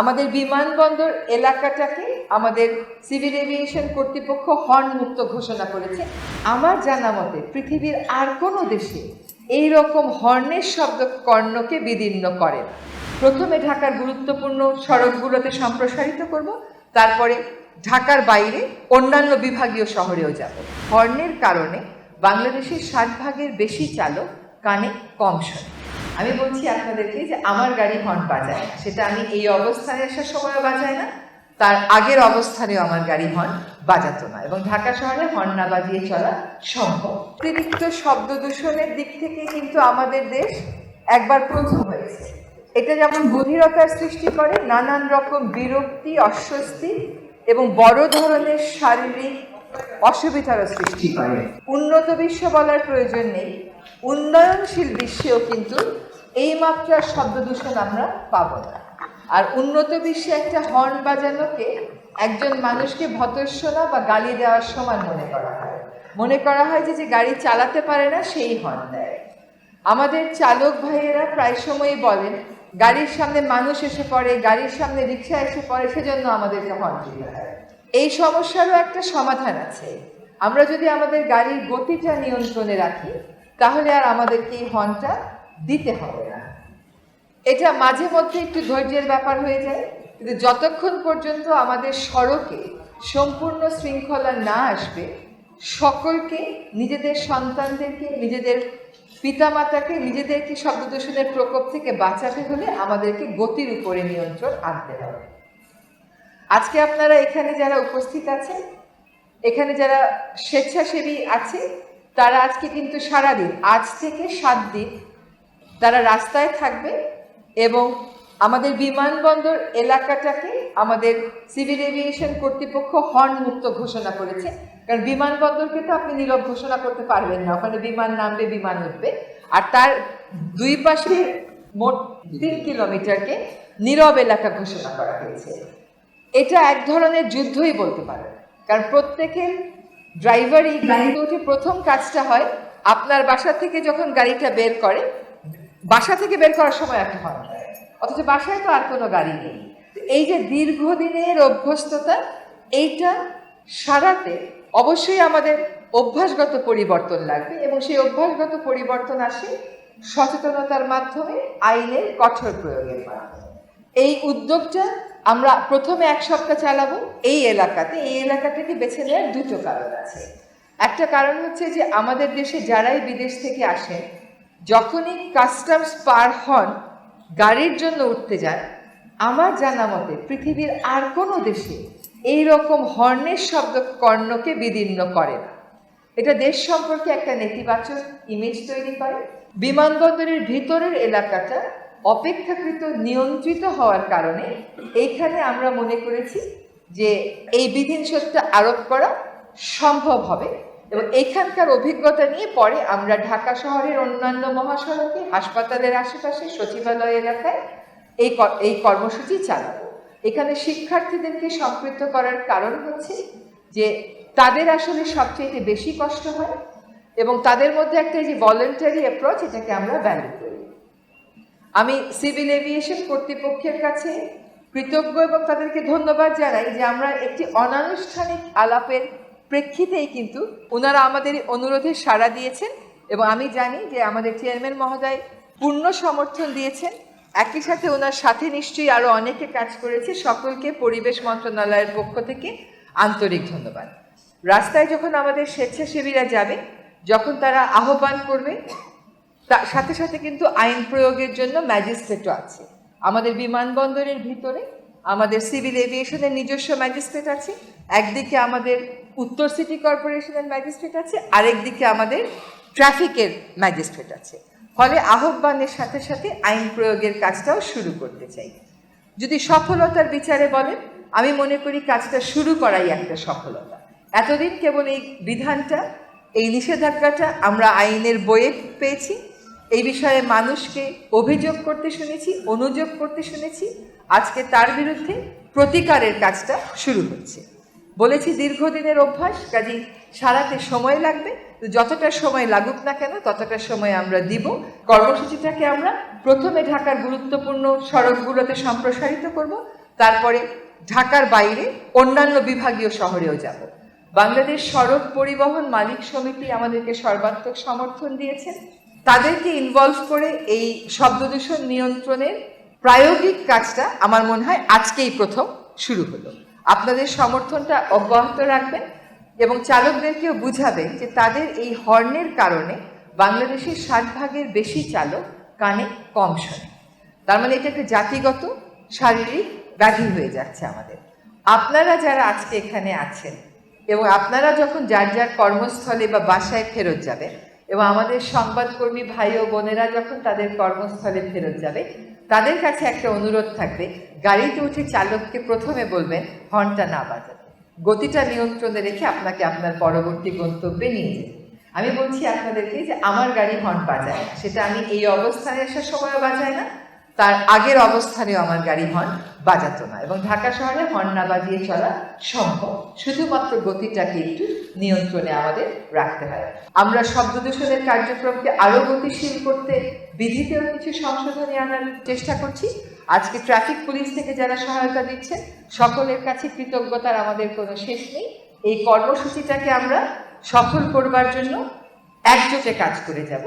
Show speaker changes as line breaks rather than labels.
আমাদের বিমানবন্দর এলাকাটাকে আমাদের সিভিল এভিয়েশন কর্তৃপক্ষ হর্ন মুক্ত ঘোষণা করেছে। আমার জানা মতে, পৃথিবীর আর কোনো দেশে এই রকম হর্নের শব্দ কর্ণকে বিদীর্ণ করে প্রথমে ঢাকার গুরুত্বপূর্ণ সড়কগুলোতে সম্প্রসারিত করব, তারপরে ঢাকার বাইরে অন্যান্য বিভাগীয় শহরেও যাব। হর্নের কারণে বাংলাদেশের ষাট ভাগের বেশি চালক কানে কম শোনে। আমি বলছি আপনাদেরকে যে আমার গাড়ি হর্ন বাজায় না। সেটা আমি এই অবস্থানে আসার সময়ও বাজায় না, তার আগের অবস্থানেও আমার গাড়ি হর্ন বাজাতো না এবং ঢাকা শহরে হর্ন না বাজিয়ে চলা সম্ভব। অতিরিক্ত শব্দ দূষণের দিক থেকে কিন্তু আমাদের দেশ একবার প্রথম হয়েছে। এটা যেমন গভীরতার সৃষ্টি করে, নানান রকম বিরক্তি, অস্বস্তি এবং বড় ধরনের শারীরিক অসুবিধারও সৃষ্টি করে। উন্নত বিশ্ব বলার প্রয়োজন নেই। উন্নয়নশীল বিশ্বেও কিন্তু এই মাত্রার শব্দ দূষণ আমরা পাবো না। আর উন্নত বিশ্বে একটা হর্ন বাজানোকে একজন মানুষকে ভতস্বনা বা গালি দেওয়ার সমান মনে করা হয়। মনে করা হয় যে যে গাড়ি চালাতে পারে না, সেই হর্ন দেয়। আমাদের চালক ভাইয়েরা প্রায় সময়ই বলেন, গাড়ির সামনে মানুষ এসে পড়ে, গাড়ির সামনে রিক্সা এসে পড়ে, সেজন্য আমাদেরকে হর্ন দিতে হয়। এই সমস্যারও একটা সমাধান আছে। আমরা যদি আমাদের গাড়ির গতিটা নিয়ন্ত্রণে রাখি, তাহলে আর আমাদেরকে এই হর্নটা দিতে হবে না। এটা মাঝে মধ্যে একটু ধৈর্যের ব্যাপার হয়ে যায়, কিন্তু যতক্ষণ পর্যন্ত আমাদের সড়কে সম্পূর্ণ শৃঙ্খলা না আসবে, সকলকে, নিজেদের সন্তানদেরকে, নিজেদের পিতামাতাকে, নিজেদেরকে শব্দ দূষণের প্রকোপ থেকে বাঁচাতে হলে আমাদেরকে গতির উপরে নিয়ন্ত্রণ আনতে হবে। আজকে আপনারা এখানে যারা উপস্থিত আছেন, এখানে যারা স্বেচ্ছাসেবী আছে, তারা আজকে কিন্তু সারাদিন, আজ থেকে সাত দিন তারা রাস্তায় থাকবে এবং আমাদের বিমানবন্দর এলাকাটাকে আমাদের সিভিল এভিয়েশন কর্তৃপক্ষ হর্ন মুক্ত ঘোষণা করেছে। কারণ বিমানবন্দরকে তো আপনি নীরব ঘোষণা করতে পারবেন না। ওখানে বিমান নামবে বিমান উঠবে। আর তার দুই পাশে মোট তিন কিলোমিটারকে নীরব এলাকা ঘোষণা করা হয়েছে। এটা এক ধরনের যুদ্ধই বলতে পারেন। কারণ প্রত্যেকের ড্রাইভারই গাড়িতে উঠে প্রথম কাজটা হয় আপনার বাসা থেকে যখন গাড়িটা বের করে বাসা থেকে বের করার সময় একটা দেয় অথচ বাসায় তো আর কোনো গাড়ি নেই। এই যে দীর্ঘদিনের অভ্যস্ততা, এইটা সারাতে অবশ্যই আমাদের অভ্যাসগত পরিবর্তন লাগবে এবং সেই অভ্যাসগত পরিবর্তন আসে সচেতনতার মাধ্যমে, আইনের কঠোর প্রয়োগের এই উদ্যোগটা আমরা প্রথমে এক সপ্তাহ চালাবো এই এলাকাতে। এই এলাকাটাকে বেছে নেওয়ার দুটো কারণ আছে। একটা কারণ হচ্ছে যে আমাদের দেশে যারাই বিদেশ থেকে আসেন যখনই কাস্টমস পার হন, গাড়ির জন্য উঠতে যান, আমার জানা মতে পৃথিবীর আর কোনো দেশে এই রকম হর্নের শব্দ কর্ণকে বিদীর্ণ করে না। এটা দেশ সম্পর্কে একটা নেতিবাচক ইমেজ তৈরি করে। বিমানবন্দরের ভিতরের এলাকাটা অপেক্ষাকৃত নিয়ন্ত্রিত হওয়ার কারণে এইখানে আমরা মনে করেছি যে এই বিধিনিষেধটা আরোপ করা সম্ভব হবে। এবং এখানকার অভিজ্ঞতা নিয়ে পরে আমরা ঢাকা শহরের অন্যান্য মহাসড়কে, হাসপাতালের আশেপাশে, সচিবালয় এলাকায় এই এই কর্মসূচি চালাবো। এখানে শিক্ষার্থীদেরকে সম্পৃক্ত করার কারণ হচ্ছে যে তাদের আসলে সবচেয়ে বেশি কষ্ট হয় এবং তাদের মধ্যে একটা যে ভলেন্টারি অ্যাপ্রোচ এটাকে আমরা ভ্যালু করি। আমি সিভিল এভিয়েশন কর্তৃপক্ষের কাছে কৃতজ্ঞ এবং তাদেরকে ধন্যবাদ জানাই যে আমরা একটি অনানুষ্ঠানিক আলাপের প্রেক্ষিতেই কিন্তু ওনারা আমাদের অনুরোধে সাড়া দিয়েছেন এবং আমি জানি যে আমাদের চেয়ারম্যান মহোদয় পূর্ণ সমর্থন দিয়েছেন। একই সাথে ওনার সাথে নিশ্চয়ই আরও অনেকে কাজ করেছে। সকলকে পরিবেশ মন্ত্রণালয়ের পক্ষ থেকে আন্তরিক ধন্যবাদ। রাস্তায় যখন আমাদের স্বেচ্ছাসেবীরা যাবে, যখন তারা আহ্বান করবে তার সাথে সাথে কিন্তু আইন প্রয়োগের জন্য ম্যাজিস্ট্রেটও আছে। আমাদের বিমানবন্দরের ভিতরে আমাদের সিভিল এভিয়েশনের নিজস্ব ম্যাজিস্ট্রেট আছে। একদিকে আমাদের উত্তর সিটি কর্পোরেশনের ম্যাজিস্ট্রেট আছে আরেকদিকে আমাদের ট্রাফিকের ম্যাজিস্ট্রেট আছে। ফলে আহ্বানের সাথে সাথে আইন প্রয়োগের কাজটাও শুরু করতে চাই। যদি সফলতার বিচারে বলেন, আমি মনে করি কাজটা শুরু করাই একটা সফলতা। এতদিন কেবল এই বিধানটা, এই নিষেধাজ্ঞাটা আমরা আইনের বইয়ে পেয়েছি। এই বিষয়ে মানুষকে অভিযোগ করতে শুনেছি, অনুযোগ করতে শুনেছি। আজকে তার বিরুদ্ধে প্রতিকারের কাজটা শুরু হচ্ছে। বলেছি দীর্ঘদিনের অভ্যাস কাজেই সারাতে সময় লাগবে। তো যতটা সময় লাগুক না কেন, ততটা সময় আমরা দিব। কর্মসূচিটাকে আমরা প্রথমে ঢাকার গুরুত্বপূর্ণ সড়কগুলোতে সম্প্রসারিত করব, তারপরে ঢাকার বাইরে অন্যান্য বিভাগীয় শহরেও যাব। বাংলাদেশ সড়ক পরিবহন মালিক সমিতি আমাদেরকে সর্বাত্মক সমর্থন দিয়েছে। তাদেরকে ইনভলভ করে এই শব্দ দূষণ নিয়ন্ত্রণের প্রায়োগিক কাজটা আমার মনে হয় আজকেই প্রথম শুরু হলো। আপনাদের সমর্থনটা অব্যাহত রাখবেন এবং চালকদেরকেও বুঝাবেন যে তাদের এই হর্নের কারণে বাংলাদেশের ষাট ভাগের বেশি চালক কানে কম শোনে। তার মানে এটা একটা জাতিগত, শারীরিক ব্যাধি হয়ে যাচ্ছে আমাদের। আপনারা যারা আজকে এখানে আছেন এবং আপনারা যখন যার যার কর্মস্থলে বা বাসায় ফেরত যাবেন এবং আমাদের সংবাদকর্মী ভাই ও বোনেরা যখন তাদের কর্মস্থলে ফেরত যাবে তাদের কাছে একটা অনুরোধ থাকবে, গাড়িতে উঠে চালককে প্রথমে বলবেন হর্নটা না বাজাতে। গতিটা নিয়ন্ত্রণে রেখে আপনাকে আপনার পরবর্তী গন্তব্যে নিয়ে যেতে। আমি বলছি আপনাদেরকে যে আমার গাড়ি হর্ন বাজায় না। সেটা আমি এই অবস্থানে আসার সময়ও বাজায় না, তার আগের অবস্থানেও আমার গাড়ি হর্ন বাজাতো না এবং ঢাকা শহরে হর্ন না বাজিয়ে চলা সম্ভব। শুধুমাত্র গতিটাকে একটু নিয়ন্ত্রণে আমাদের রাখতে হয়। আমরা শব্দ দূষণের কার্যক্রমকে আরও গতিশীল করতে বিধিতেও কিছু সংশোধনী আনার চেষ্টা করছি। আজকে ট্রাফিক পুলিশ থেকে যারা সহায়তা দিচ্ছে সকলের কাছে কৃতজ্ঞতার আমাদের কোনো শেষ নেই। এই কর্মসূচিটাকে আমরা সফল করবার জন্য একজোটে কাজ করে যাব।